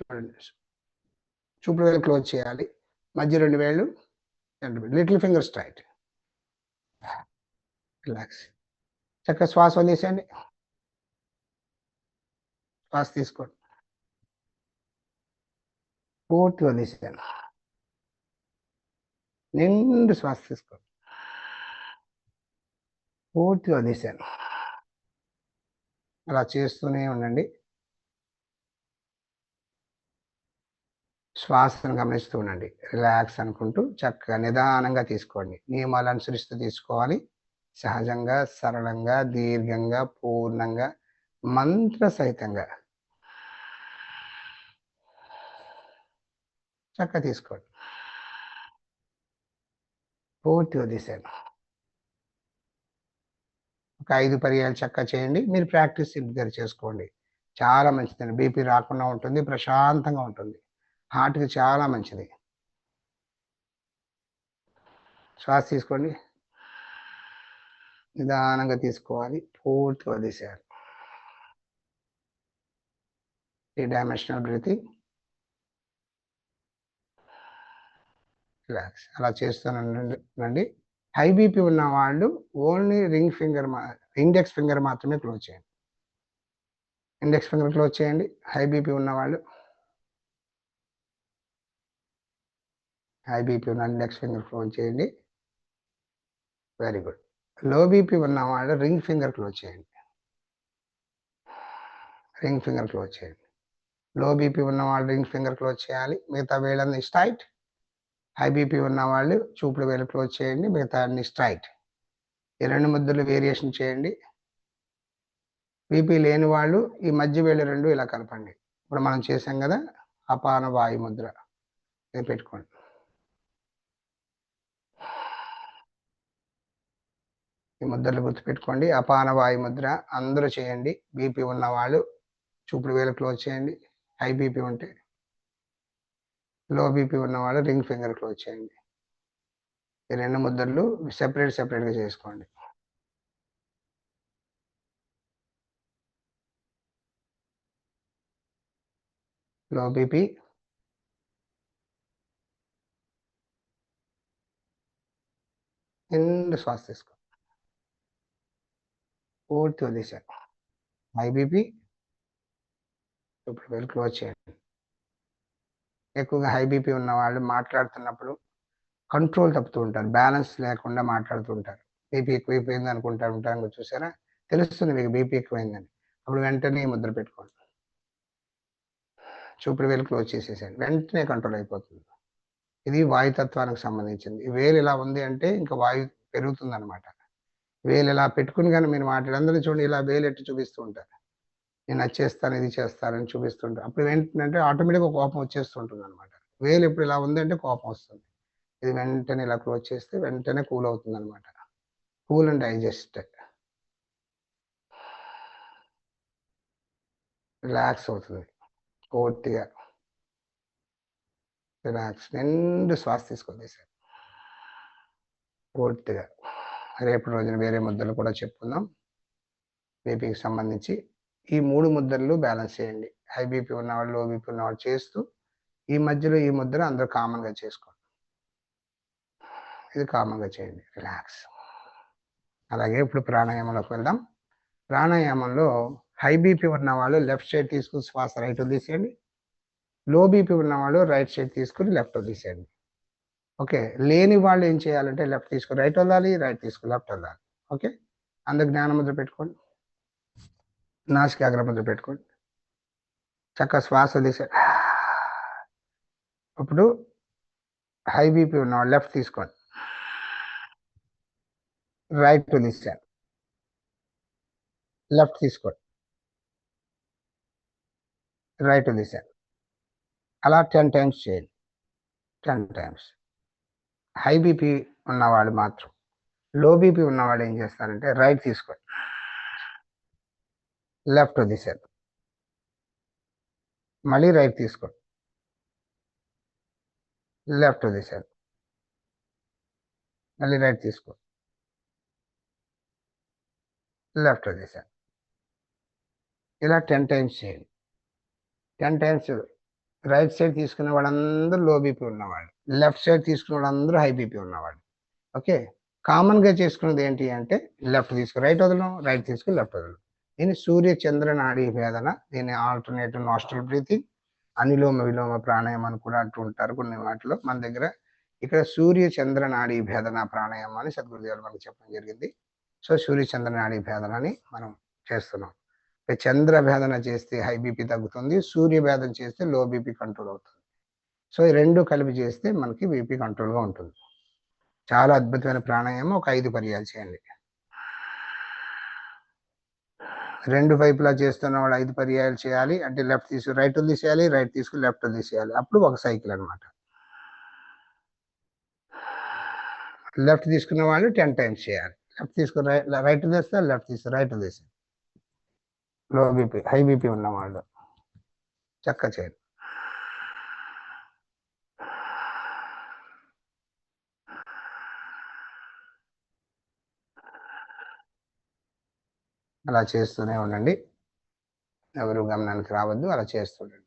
చూడండి చూపుడు వేలు క్లోజ్ చేయాలి. మధ్య రెండు వేళ్ళు లిటిల్ ఫింగర్ స్ట్రైట్ రిలాక్స్. చక్కగా శ్వాస వదిలేసేయండి. శ్వాస తీసుకోండి. పూర్తి వదిలేసేయండి. నిండు శ్వాస తీసుకోండి. పూర్తి వదిలేసాను అలా చేస్తూనే ఉండండి. శ్వాసను గమనిస్తూ ఉండండి. రిలాక్స్ అనుకుంటూ చక్కగా నిదానంగా తీసుకోండి. నియమాలు అనుసరిస్తూ తీసుకోవాలి. సహజంగా సరళంగా దీర్ఘంగా పూర్ణంగా మంత్ర సహితంగా చక్కగా తీసుకోండి. పూర్తిగా తీసాను ఒక ఐదు పర్యాలు చక్కగా చేయండి. మీరు ప్రాక్టీస్ ఇంటి దగ్గర చేసుకోండి. చాలా మంచిదండి. బీపీ రాకుండా ఉంటుంది. ప్రశాంతంగా ఉంటుంది. హార్ట్కి చాలా మంచిది. శ్వాస తీసుకోండి. నిదానంగా తీసుకోవాలి. పూర్తి వదిలేసేయాలి. ఈ డైమెన్షనల్ బ్రీతింగ్ రిలాక్స్ అలా చేస్తానండి హై బీపీ ఉన్న వాళ్ళు only ring finger index finger మాత్రమే క్లోజ్ చేయండి. ఇండెక్స్ ఫింగర్ క్లోజ్ చేయండి. హై బీపీ ఉన్న వాళ్ళు హై బీపీ ఉన్న ఇండెక్స్ ఫింగర్ క్లోజ్ చేయండి. వెరీ గుడ్లో బీపీ ఉన్న వాళ్ళు రింగ్ ఫింగర్ క్లోజ్ చేయండి. రింగ్ ఫింగర్ క్లోజ్ చేయండి. లో బీపీ ఉన్న వాళ్ళు రింగ్ ఫింగర్ క్లోజ్ చేయాలి. మిగతా వేళ్ళని స్ట్రైట్ హై బీపీ ఉన్న వాళ్ళు చూపుడు వేలు క్లోజ్ చేయండి. మిగతా అన్ని స్ట్రైట్ ఈ రెండు ముద్దులు వేరియేషన్ చేయండి. బీపీ లేని వాళ్ళు ఈ మధ్య వేళ్ళు రెండు ఇలా కలపండి ఇప్పుడు మనం చేసాం కదా అపాన వాయు ముద్ర. ఇది పెట్టుకోండి. ఈ ముద్రలు గుర్తుపెట్టుకోండి. అపాన వాయు ముద్ర అందరూ చేయండి. బీపీ ఉన్నవాళ్ళు చూపుడు వేలు క్లోజ్ చేయండి. హై బీపీ ఉంటే లో బీపీ ఉన్నవాళ్ళు రింగ్ ఫింగర్ క్లోజ్ చేయండి. ఈ రెండు ముద్రలు సెపరేట్ సెపరేట్గా చేసుకోండి. లో బీపీ ఎండ్ శ్వాస తీసుకో పూర్తి వదిలేశారు హై బీపీ ఇప్పుడు క్లోజ్ చేయండి. ఎక్కువగా హై బీపీ ఉన్న వాళ్ళు మాట్లాడుతున్నప్పుడు కంట్రోల్ తప్పుతూ ఉంటారు. బ్యాలెన్స్ లేకుండా మాట్లాడుతూ ఉంటారు. బీపీ ఎక్కువైపోయింది అనుకుంటారు ఉంటారు. చూసారా? తెలుస్తుంది మీకు బీపీ ఎక్కువైందని. అప్పుడు వెంటనే ముద్ర పెట్టుకోండి. చూపుడు వేలు క్లోజ్ చేసేసాడు వెంటనే కంట్రోల్ అయిపోతుంది. ఇది వాయుతత్వానికి సంబంధించింది. ఈ వేలు ఇలా ఉంది అంటే ఇంకా వాయు పెరుగుతుంది అనమాట వేలు ఇలా పెట్టుకుని కానీ మీరు మాట్లాడి అందరూ చూడండి ఇలా వేలు ఎట్టు చూపిస్తూ ఉంటారు. నేను అది చేస్తాను ఇది చేస్తానని చూపిస్తుంటారు అప్పుడు ఏంటంటే ఆటోమేటిక్గా కోపం వచ్చేస్తుంటుంది అనమాట వేలు ఇప్పుడు ఇలా ఉందంటే కోపం వస్తుంది. ఇది వెంటనే ఇలా క్లోజ్ చేస్తే వెంటనే కూల్ అవుతుంది అనమాట కూల్ అండ్ డైజెస్ట్. రిలాక్స్ అవుతుంది. పూర్తిగా రిలాక్స్. నిండు శ్వాస తీసుకుంది సార్ పూర్తిగా రేపు రోజున వేరే ముద్దలు కూడా చెప్పుకుందాం. బీపీకి సంబంధించి ఈ మూడు ముద్దలు బ్యాలెన్స్ చేయండి. హై బీపీ ఉన్నవాళ్ళు లో బీపీ ఉన్నవాళ్ళు చేస్తూ ఈ మధ్యలో ఈ ముద్దలు అందరూ కామన్గా చేసుకోండి. ఇది కామన్గా చేయండి. రిలాక్స్ అలాగే ఇప్పుడు ప్రాణాయామంలోకి వెళ్దాం. ప్రాణాయామంలో హై బీపీ ఉన్నవాళ్ళు లెఫ్ట్ సైడ్ తీసుకుని శ్వాస రైట్ తీసేయండి లో బీపీ ఉన్నవాళ్ళు రైట్ సైడ్ తీసుకుని లెఫ్ట్ తీసేయండి ఓకే. లేని వాళ్ళు ఏం చేయాలంటే లెఫ్ట్ తీసుకు రైట్ వదలాలి రైట్ తీసుకు లెఫ్ట్ వదలాలి ఓకే? అందరు జ్ఞాన ముద్ర పెట్టుకోండి. నాసికాగ్ర ముద్ర పెట్టుకోండి. చక్కగా శ్వాస తీసే. ఇప్పుడు హై బీపీ ఉన్నవాళ్ళు లెఫ్ట్ తీసుకోండి. రైట్ తీసాను లెఫ్ట్ తీసుకోండి. రైట్ తీసాను అలా టెన్ టైమ్స్ చేయండి. Ten times. హై బీపీ ఉన్నవాడు మాత్రం లో బీపీ ఉన్నవాడు ఏం చేస్తారంటే రైట్ తీసుకోండి. లెఫ్ట్ తీసారు మళ్ళీ రైట్ తీసుకోండి. లెఫ్ట్ తీసారు మళ్ళీ రైట్ తీసుకో లెఫ్ట్ తీసారు ఇలా టెన్ టైమ్స్ చేయండి. టెన్ టైమ్స్ రైట్ సైడ్ తీసుకునే వాళ్ళందరూ లో బీపీ ఉన్నవాళ్ళు. లెఫ్ట్ సైడ్ తీసుకున్న వాళ్ళందరూ హై బీపీ ఉన్నవాడు ఓకే? కామన్గా చేసుకున్నది ఏంటి అంటే లెఫ్ట్ తీసుకు రైట్ వదలం రైట్ తీసుకుని లెఫ్ట్ వదలం దీన్ని సూర్య చంద్ర నాడీ భేదన దీన్ని ఆల్టర్నేటివ్ నాస్టల్ బ్రీతింగ్ అనిలోమ విలోమ ప్రాణాయామం అని కూడా అంటూ ఉంటారు కొన్ని వాటిలో. మన దగ్గర ఇక్కడ సూర్య చంద్ర నాడీ భేదన ప్రాణాయామం అని సద్గురుదేవులు మనకు చెప్పడం జరిగింది. సో సూర్య చంద్ర నాడీ భేదనని మనం చేస్తున్నాం. చంద్ర భేదన చేస్తే హై బీపీ తగ్గుతుంది సూర్య భేదన చేస్తే లో బీపీ కంట్రోల్ అవుతుంది. సో ఈ రెండు కలిపి చేస్తే మనకి బీపీ కంట్రోల్గా ఉంటుంది. చాలా అద్భుతమైన ప్రాణాయామం ఒక ఐదు పర్యాలు చేయండి. రెండు వైపులా చేస్తున్న వాళ్ళు ఐదు పర్యాయాలు చేయాలి. అంటే లెఫ్ట్ తీసుకు రైట్ తీసేయాలి రైట్ తీసుకుని లెఫ్ట్ తీసేయాలి అప్పుడు ఒక సైకిల్ అనమాట లెఫ్ట్ తీసుకున్న వాళ్ళు టెన్ టైమ్స్ చేయాలి. లెఫ్ట్ తీసుకుని రైట్ రైట్ తీస్తే లెఫ్ట్ తీస్తే రైట్ తీస్తే లో బీపీ హై బీపీ ఉన్న వాళ్ళు. చక్క చేయాలి అలా చేస్తూనే ఉండండి. ఎవరు గమనానికి రావద్దు అలా చేస్తుండండి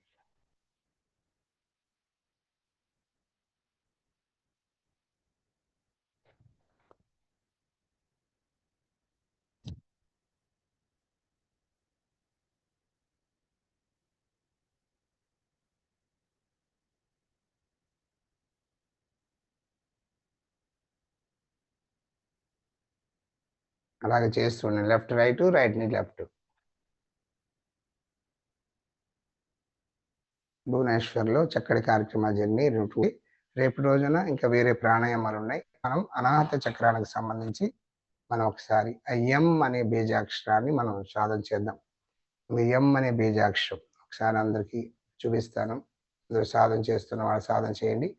అలాగే చేస్తుండే. లెఫ్ట్ రైట్ రైట్ని లెఫ్ట్. భువనేశ్వర్లో చక్కటి కార్యక్రమాలు జరిగినాయి. రేపు రేపు రోజున ఇంకా వేరే ప్రాణాయామాలు ఉన్నాయి. మనం అనాహత చక్రానికి సంబంధించి మనం ఒకసారి ఆ ఎం అనే బీజాక్షరాన్ని మనం సాధన చేద్దాం. ఎం అనే బీజాక్షరం ఒకసారి అందరికీ చూపిస్తాను. అందరూ సాధన చేస్తున్న వాళ్ళు సాధన చేయండి.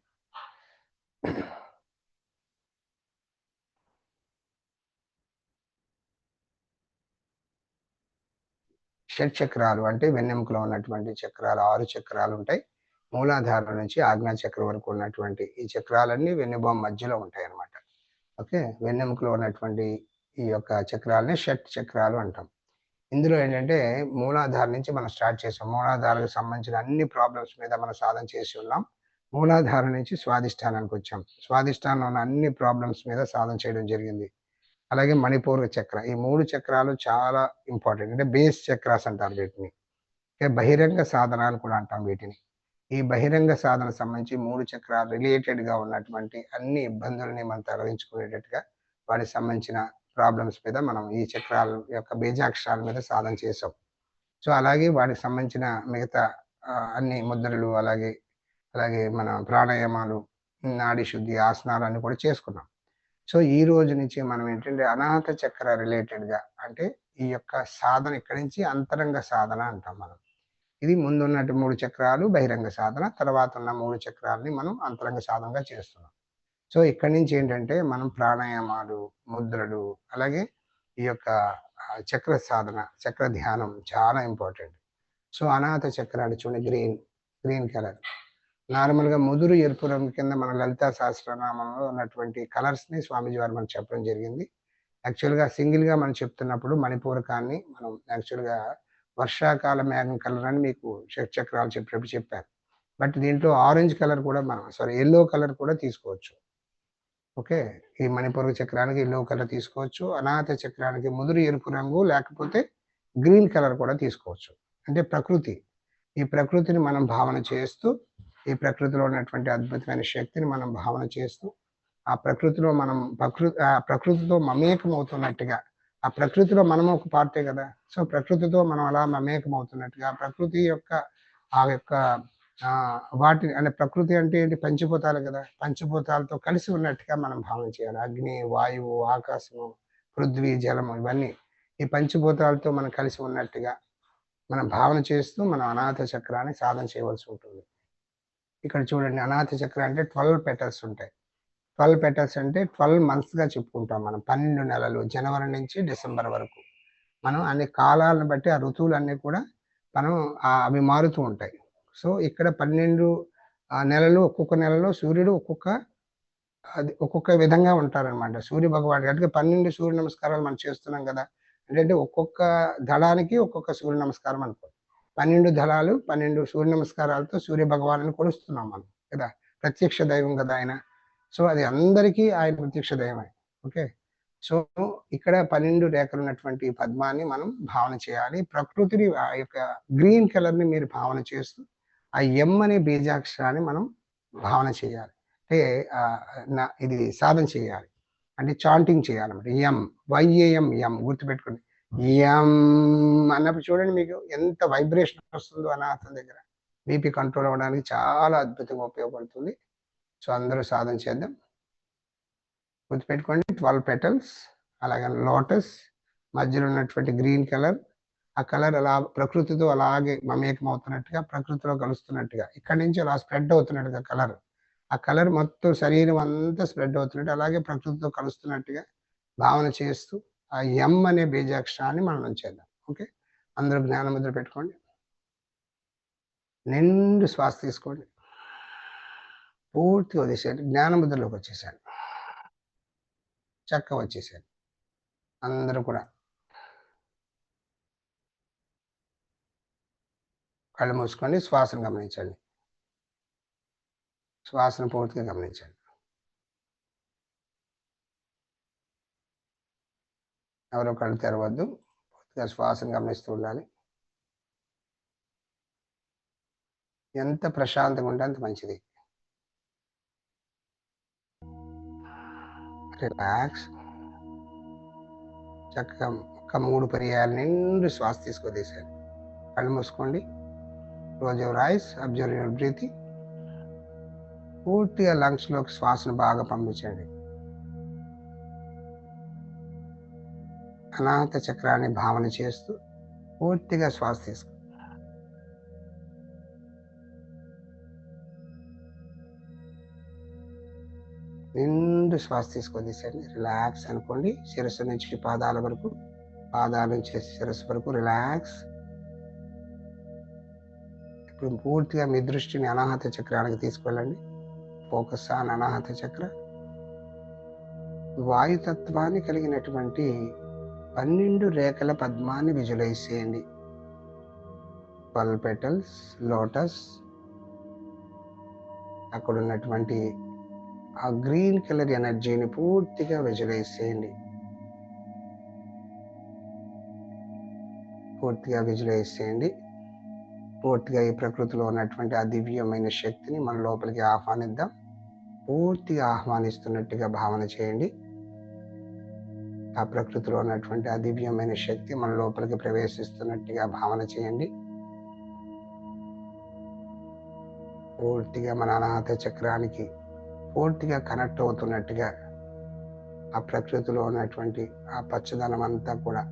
షట్ చక్రాలు అంటే వెన్నెముకలో ఉన్నటువంటి చక్రాలు ఆరు చక్రాలు ఉంటాయి. మూలాధారం నుంచి ఆజ్ఞా చక్రం వరకు ఉన్నటువంటి ఈ చక్రాలన్నీ వెన్నెబొమ్మ మధ్యలో ఉంటాయి అన్నమాట. ఓకే? వెన్నెముకలో ఉన్నటువంటి ఈ యొక్క చక్రాలని షట్ చక్రాలు అంటాం. ఇందులో ఏంటంటే మూలాధార నుంచి మనం స్టార్ట్ చేసాం. మూలాధారకు సంబంధించిన అన్ని ప్రాబ్లమ్స్ మీద మనం సాధన చేసి ఉన్నాం. మూలాధారం నుంచి స్వాదిష్టానానికి వచ్చాం. స్వాదిష్టానంలో ఉన్న అన్ని ప్రాబ్లమ్స్ మీద సాధన చేయడం జరిగింది. అలాగే మణిపూర్వ చక్ర. ఈ మూడు చక్రాలు చాలా ఇంపార్టెంట్ అంటే బేస్ చక్రాస్ అంటారు వీటిని. బహిరంగ సాధనాలు కూడా అంటాం వీటిని. ఈ బహిరంగ సాధన సంబంధించి మూడు చక్రాలు రిలేటెడ్గా ఉన్నటువంటి అన్ని ఇబ్బందులని మనం తొలగించుకునేటట్టుగా వాటికి సంబంధించిన ప్రాబ్లమ్స్ మీద మనం ఈ చక్రాల యొక్క బీజాక్షరాల మీద సాధన చేసాం. సో అలాగే వాటికి సంబంధించిన మిగతా అన్ని ముద్రలు అలాగే అలాగే మన ప్రాణాయామాలు నాడి శుద్ధి ఆసనాలు అన్ని కూడా చేసుకున్నాం. సో ఈ రోజు నుంచి మనం ఏంటంటే అనాథ చక్ర రిలేటెడ్గా అంటే ఈ యొక్క సాధన ఇక్కడి నుంచి అంతరంగ సాధన అంటాం మనం. ఇది ముందున్నటి మూడు చక్రాలు బహిరంగ సాధన తర్వాత ఉన్న మూడు చక్రాలని మనం అంతరంగ సాధనగా చేస్తున్నాం. సో ఇక్కడి నుంచి ఏంటంటే మనం ప్రాణాయామాలు ముద్రలు అలాగే ఈ యొక్క చక్ర సాధన చక్ర ధ్యానం చాలా ఇంపార్టెంట్. సో అనాథ చక్రాలు చూడండి గ్రీన్ గ్రీన్ కలర్. నార్మల్గా ముదురు ఎరుపు రంగు కింద మన లలితా సహస్రనామంలో ఉన్నటువంటి కలర్స్ని స్వామిజీ స్వామీజీ వారు మనకు చెప్పడం జరిగింది. యాక్చువల్గా సింగిల్గా మనం చెప్తున్నప్పుడు మణిపూరకాన్ని మనం యాక్చువల్గా వర్షాకాల మేఘం కలర్ అని మీకు చక్రాలు చెప్పినప్పుడు చెప్పారు. బట్ దీంట్లో ఆరెంజ్ కలర్ కూడా మనం సారీ ఎల్లో కలర్ కూడా తీసుకోవచ్చు. ఓకే? ఈ మణిపూర్వ చక్రానికి ఎల్లో కలర్ తీసుకోవచ్చు. అనాథ చక్రానికి ముదురు ఎరుపు రంగు లేకపోతే గ్రీన్ కలర్ కూడా తీసుకోవచ్చు. అంటే ప్రకృతి. ఈ ప్రకృతిని మనం భావన చేస్తూ ఈ ప్రకృతిలో ఉన్నటువంటి అద్భుతమైన శక్తిని మనం భావన చేస్తూ ఆ ప్రకృతిలో మనం ప్రకృతి ఆ ప్రకృతితో మమేకం అవుతున్నట్టుగా ఆ ప్రకృతిలో మనం ఒక పార్టే కదా సో ప్రకృతితో మనం అలా మమేకం అవుతున్నట్టుగా ప్రకృతి యొక్క ఆ యొక్క ఆ అంటే ప్రకృతి అంటే ఏంటి? పంచభూతాలు కదా పంచభూతాలతో కలిసి ఉన్నట్టుగా మనం భావన చేయాలి. అగ్ని వాయువు ఆకాశము పృథ్వీ జలము ఇవన్నీ ఈ పంచభూతాలతో మనం కలిసి ఉన్నట్టుగా మనం భావన చేస్తూ మనం అనాథ చక్రాన్ని సాధన చేయవలసి ఉంటుంది. ఇక్కడ చూడండి అనాథ చక్ర అంటే ట్వెల్వ్ పెటల్స్ ఉంటాయి. ట్వెల్వ్ పెటల్స్ అంటే ట్వెల్వ్ మంత్స్గా చెప్పుకుంటాం మనం పన్నెండు నెలలు జనవరి నుంచి డిసెంబర్ వరకు. మనం అన్ని కాలాలను బట్టి ఆ ఋతువులన్నీ కూడా మనం అవి మారుతూ ఉంటాయి. సో ఇక్కడ పన్నెండు ఆ నెలలు ఒక్కొక్క నెలలో సూర్యుడు ఒక్కొక్క అది ఒక్కొక్క విధంగా ఉంటారనమాట సూర్య భగవానుడు అంటే పన్నెండు సూర్య నమస్కారాలు మనం చేస్తున్నాం కదా. అంటే ఒక్కొక్క దళానికి ఒక్కొక్క సూర్య నమస్కారం అనుకో పన్నెండు దళాలు పన్నెండు సూర్య నమస్కారాలతో సూర్య భగవాను కొలుస్తున్నాం మనం కదా? ప్రత్యక్ష దైవం కదా ఆయన. సో అది అందరికీ ఆయన ప్రత్యక్ష దైవమే ఓకే? సో ఇక్కడ పన్నెండు రేఖలు ఉన్నటువంటి పద్మాన్ని మనం భావన చేయాలి. ప్రకృతిని ఆ యొక్క గ్రీన్ కలర్ని మీరు భావన చేస్తూ ఆ ఎం అనే బీజాక్షరాన్ని మనం భావన చేయాలి. అంటే ఇది సాధన చేయాలి. అంటే చాంటింగ్ చేయాలన్నమాట ఎం వైఏఎం ఎం గుర్తుపెట్టుకోండి. అన్నప్పుడు చూడండి మీకు ఎంత వైబ్రేషన్ వస్తుందో అనాథం దగ్గర. బీపీ కంట్రోల్ అవ్వడానికి చాలా అద్భుతంగా ఉపయోగపడుతుంది. సో అందరూ సాధన చేద్దాం. గుర్తుపెట్టుకోండి ట్వెల్వ్ పెటల్స్ అలాగే లోటస్ మధ్యలో ఉన్నటువంటి గ్రీన్ కలర్ ఆ కలర్ అలా ప్రకృతితో అలాగే మమేకం అవుతున్నట్టుగా ప్రకృతిలో కలుస్తున్నట్టుగా. ఇక్కడి నుంచి అలా స్ప్రెడ్ అవుతున్నట్టుగా కలర్ ఆ కలర్ మొత్తం శరీరం అంతా స్ప్రెడ్ అవుతున్నట్టు అలాగే ప్రకృతితో కలుస్తున్నట్టుగా భావన చేస్తూ ఆ ఎం అనే బీజాక్షరాన్ని మనం చేద్దాం ఓకే? అందరూ జ్ఞానముద్ర పెట్టుకోండి. నిండు శ్వాస తీసుకోండి. పూర్తిగా వదిలేసాడు జ్ఞానముద్రలోకి వచ్చేసాడు చక్క వచ్చేసాడు అందరూ కూడా. కళ్ళు మూసుకోండి. శ్వాసను గమనించండి. శ్వాసను పూర్తిగా గమనించండి. ఎవరో కళ్ళు తెరవద్దు. పూర్తిగా శ్వాసను గమనిస్తూ ఉండాలి. ఎంత ప్రశాంతంగా ఉంటే అంత మంచిది. రిలాక్స్. చక్కగా ఒక మూడు పర్యాలు నిండు శ్వాస తీసుకోదేశారు కళ్ళు మూసుకోండి. Close your eyes observe your breathing పూర్తిగా లంగ్స్లోకి శ్వాసను బాగా పంపించండి. అనాహత చక్రాన్ని భావన చేస్తూ పూర్తిగా శ్వాస తీసుకు నిండు శ్వాస తీసుకొని తీసండి రిలాక్స్ అనుకోండి. శిరస్సు నుంచి పాదాల వరకు పాదాల నుంచి శిరస్సు వరకు రిలాక్స్. ఇప్పుడు పూర్తిగా మీ దృష్టిని అనాహత చక్రానికి తీసుకెళ్ళండి. ఫోకస్ ఆన్ అనాహత చక్ర. వాయుతత్వాన్ని కలిగినటువంటి పన్నెండు రేఖల పద్మాన్ని విజువలైజ్ చేయండి. పల్ పెటల్స్ లోటస్ అక్కడ ఉన్నటువంటి ఆ గ్రీన్ కలర్ ఎనర్జీని పూర్తిగా విజువలైజ్ చేయండి. పూర్తిగా విజువలైజ్ చేయండి. పూర్తిగా ఈ ప్రకృతిలో ఉన్నటువంటి ఆ దివ్యమైన శక్తిని మన లోపలికి ఆహ్వానిద్దాం. పూర్తిగా ఆహ్వానిస్తున్నట్టుగా భావన చేయండి. ఆ ప్రకృతిలో ఉన్నటువంటి ఆ దివ్యమైన శక్తి మన లోపలికి ప్రవేశిస్తున్నట్టుగా భావన చేయండి. పూర్తిగా మన అనాహత చక్రానికి పూర్తిగా కనెక్ట్ అవుతున్నట్టుగా ఆ ప్రకృతిలో ఉన్నటువంటి ఆ పచ్చదనం అంతా కూడా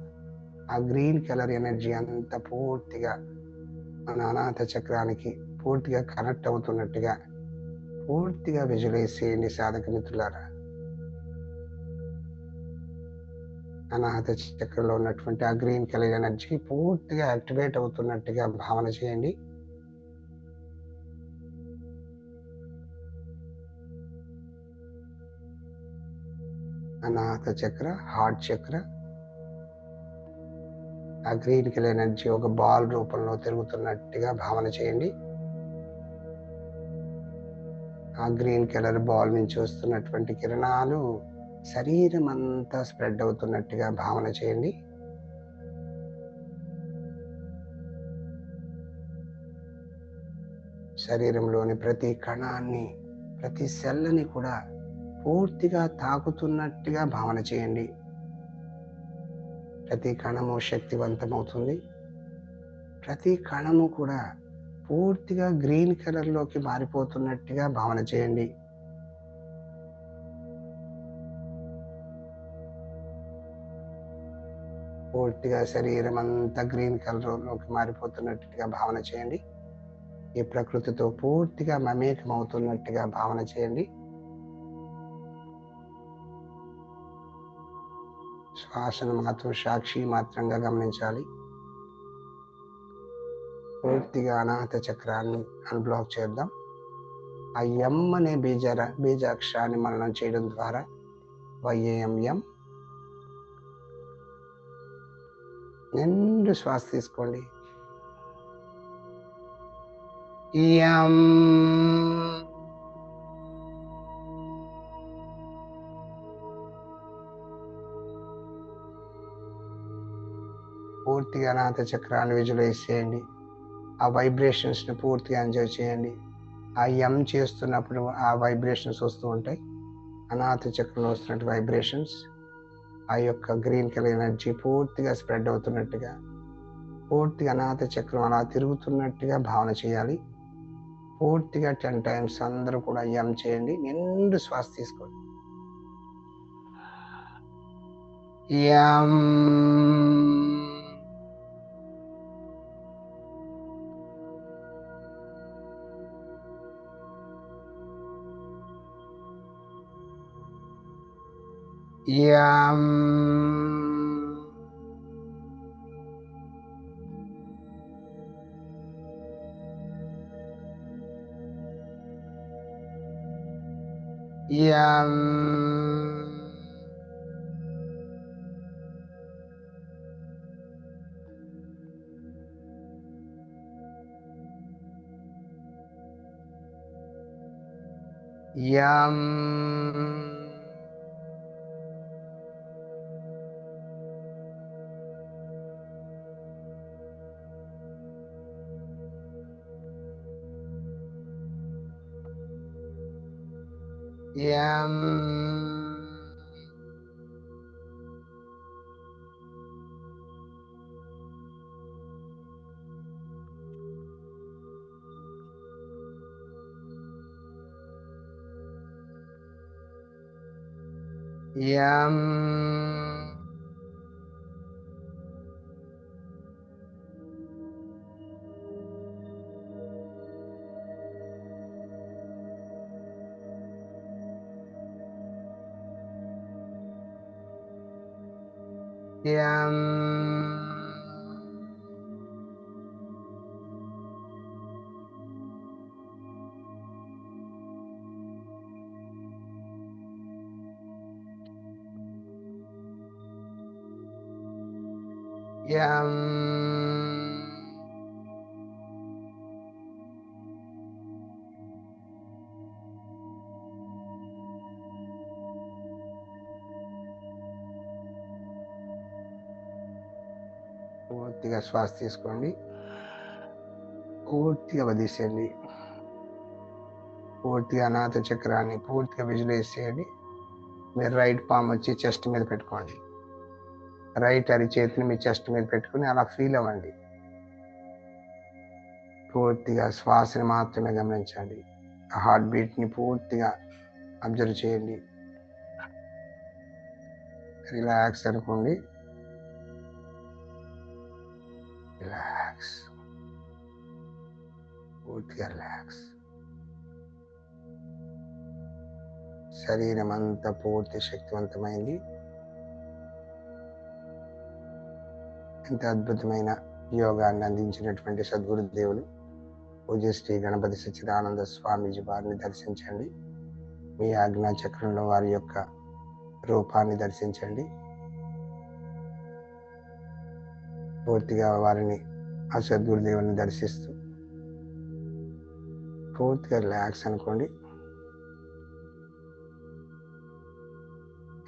ఆ గ్రీన్ కలర్ ఎనర్జీ అంతా పూర్తిగా మన అనాథ చక్రానికి పూర్తిగా కనెక్ట్ అవుతున్నట్టుగా పూర్తిగా విజువలైజ్ చేయండి సాధక మిత్రులారా. అనాహత చక్రంలో ఉన్నటువంటి ఆ గ్రీన్ కలర్ ఎనర్జీ పూర్తిగా యాక్టివేట్ అవుతున్నట్టుగా భావన చేయండి. అనాహత చక్ర హార్ట్ చక్ర. ఆ గ్రీన్ కలర్ ఎనర్జీ ఒక బాల్ రూపంలో తిరుగుతున్నట్టుగా భావన చేయండి. ఆ గ్రీన్ కలర్ బాల్ నుంచి వస్తున్నటువంటి కిరణాలు శరీరం అంతా స్ప్రెడ్ అవుతున్నట్టుగా భావన చేయండి. శరీరంలోని ప్రతి కణాన్ని ప్రతి సెల్లని కూడా పూర్తిగా తాకుతున్నట్టుగా భావన చేయండి. ప్రతి కణము శక్తివంతమవుతుంది. ప్రతి కణము కూడా పూర్తిగా గ్రీన్ కలర్లోకి మారిపోతున్నట్టుగా భావన చేయండి. పూర్తిగా శరీరం అంతా గ్రీన్ కలర్లోకి మారిపోతున్నట్టుగా భావన చేయండి. ఈ ప్రకృతితో పూర్తిగా మమేకం అవుతున్నట్టుగా భావన చేయండి. శ్వాసను మాత్రం సాక్షి మాత్రంగా గమనించాలి. పూర్తిగా అనాహత చక్రాన్ని అన్బ్లాక్ చేద్దాం. ఆ ఎం అనే బీజ బీజాక్షరాన్ని మననం చేయడం ద్వారా వైఏఎంఎం నిండు శ్వాస తీసుకోండి. యం పూర్తిగా అనాథ చక్రాన్ని విజువలైజ్ చేయండి. ఆ వైబ్రేషన్స్ని పూర్తిగా ఎంజాయ్ చేయండి. ఆ ఎం చేస్తున్నప్పుడు ఆ వైబ్రేషన్స్ వస్తూ ఉంటాయి. అనాథ చక్రంలో వస్తున్నట్టు వైబ్రేషన్స్ ఆ యొక్క గ్రీన్ కలర్ ఎనర్జీ పూర్తిగా స్ప్రెడ్ అవుతున్నట్టుగా పూర్తిగా అనాథ చక్రం అలా తిరుగుతున్నట్టుగా భావన చేయాలి. పూర్తిగా టెన్ టైమ్స్ అందరూ కూడా ఎం చేయండి నిండు శ్వాస తీసుకోండి. ఎం యం యం యం యం యం యం యం శ్వాస తీసుకోండి. పూర్తిగా వదిలేసేయండి పూర్తిగా అనాథ చక్రాన్ని పూర్తిగా విజువలైజ్ చేయండి. మీరు రైట్ పామ్ వచ్చి చెస్ట్ మీద పెట్టుకోండి. రైట్ అరి చేతిని మీ చెస్ట్ మీద పెట్టుకుని అలా ఫీల్ అవ్వండి. పూర్తిగా శ్వాసని మాత్రమే గమనించండి. హార్ట్ బీట్ని పూర్తిగా అబ్జర్వ్ చేయండి. రిలాక్స్ అనుకోండి. పూర్తిగా రిలాక్స్ శరీరం అంతా పూర్తి శక్తివంతమైంది ఇంత అద్భుతమైన యోగాన్ని అందించినటువంటి సద్గురు దేవులు శ్రీ గణపతి సచ్చిదానంద స్వామీజీ వారిని దర్శించండి. మీ ఆజ్ఞా చక్రంలో వారి యొక్క రూపాన్ని దర్శించండి. పూర్తిగా వారిని ఆ సద్గురుదేవుని దర్శిస్తూ పూర్తిగా రిలాక్స్ అనుకోండి.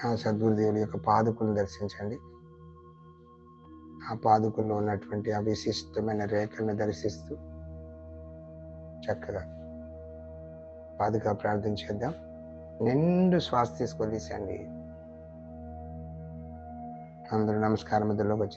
ఆ సద్గురుదేవుడి యొక్క పాదుకులను దర్శించండి. ఆ పాదుకుల్లో ఉన్నటువంటి ఆ విశిష్టమైన రేఖలను దర్శిస్తూ చక్కగా పాదుగా ప్రార్థన చేద్దాం. నిండు శ్వాస తీసుకొదిసండి అందరూ నమస్కారం మధ్యలోకి వచ్చి